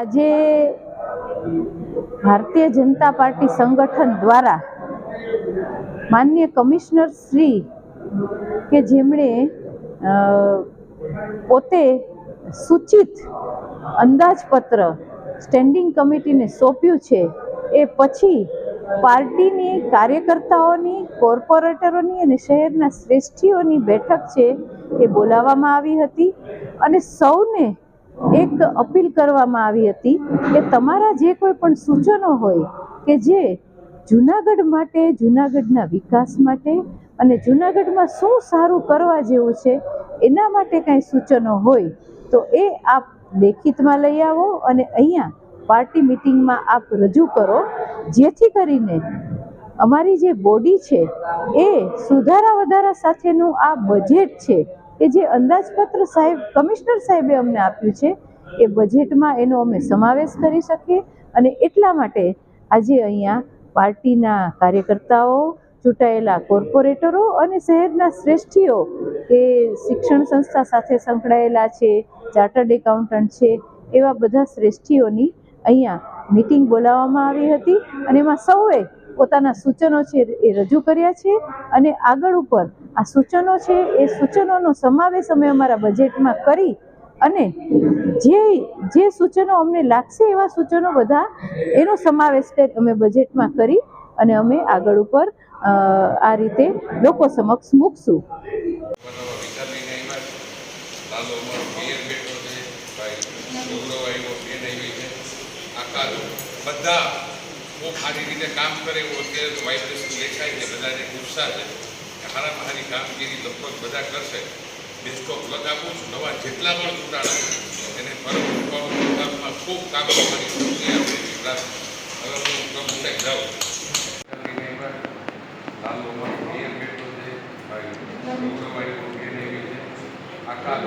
આજે ભારતીય જનતા પાર્ટી સંગઠન દ્વારા માન્ય કમિશનર શ્રી કે જેમણે પોતે સૂચિત અંદાજપત્ર સ્ટેન્ડિંગ કમિટીને સોંપ્યું છે, એ પછી પાર્ટીની કાર્યકર્તાઓની કોર્પોરેટરોની અને શહેરના શ્રેષ્ઠીઓની બેઠક છે એ બોલાવવામાં આવી હતી. અને સૌને એક અપીલ કરવામાં આવી હતી કે તમારા જે કોઈ પણ સૂચનો હોય કે જે જુનાગઢ માટે, જુનાગઢના વિકાસ માટે અને જુનાગઢમાં શું સારું કરવા જેવું છે, એના માટે કાંઈ સૂચનો હોય, તો એ આપ લેખિતમાં લઈ આવો અને અહીંયા પાર્ટી મિટિંગમાં આપ રજૂ કરો. જેથી કરીને અમારી જે બોડી છે, એ સુધારા વધારા સાથેનું આ બજેટ છે કે જે અંદાજપત્ર સાહેબ, કમિશનર સાહેબે અમને આપ્યું છે, એ બજેટમાં એનો અમે સમાવેશ કરી શકીએ અને એટલા માટે આજે અહીંયા પાર્ટીના કાર્યકર્તાઓ, ચૂંટાયેલા કોર્પોરેટરો અને શહેરના શ્રેષ્ઠીઓ કે શિક્ષણ સંસ્થા સાથે સંકળાયેલા છે, ચાર્ટર્ડ એકાઉન્ટન્ટ છે, એવા બધા શ્રેષ્ઠીઓની અહીંયા મિટિંગ બોલાવવામાં આવી હતી અને એમાં સૌએ પોતાના સૂચનો છે એ રજૂ કર્યા છે અને આગળ ઉપર આ સૂચનો છે, એ સૂચનોનો સમાવેશ અમે અમારા બજેટમાં કરી અને જે જે સૂચનો અમને લાગશે એવા સૂચનો બધા એનો સમાવેશ કરી અમે બજેટમાં કરી અને અમે આગળ ઉપર આ રીતે લોકો સમક્ષ મૂકશું. બધા બહુ સારી રીતે કામ કરે એવું અત્યારે તો દેખાય છે, બધાને ઉત્સાહ છે. કે હારામાં સારી કામગીરી લગભગ બધા કરશે. બેસ્ટ લગાવું છું નવા જેટલા પણ ચૂંટાણા એને મૂકવાનું ખૂબ કામ કરવાની આપે હવે હું કમ જાઉં. લાલો બેઠો આવી છે આખા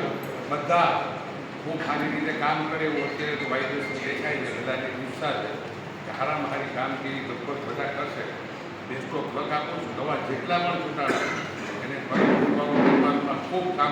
બધા ખૂબ સારી રીતે કામ કરે એવું અત્યારે તો વાઇબ્રેશન દેખાય છે, બધાને ગુસ્સા છે. કે હારામાં હારી કામગીરી લગભગ બધા બેસ્ટ ઓફ લક આપું છું નવા જેટલા પણ ચૂંટાણા એને વિભાગમાં ખૂબ કામ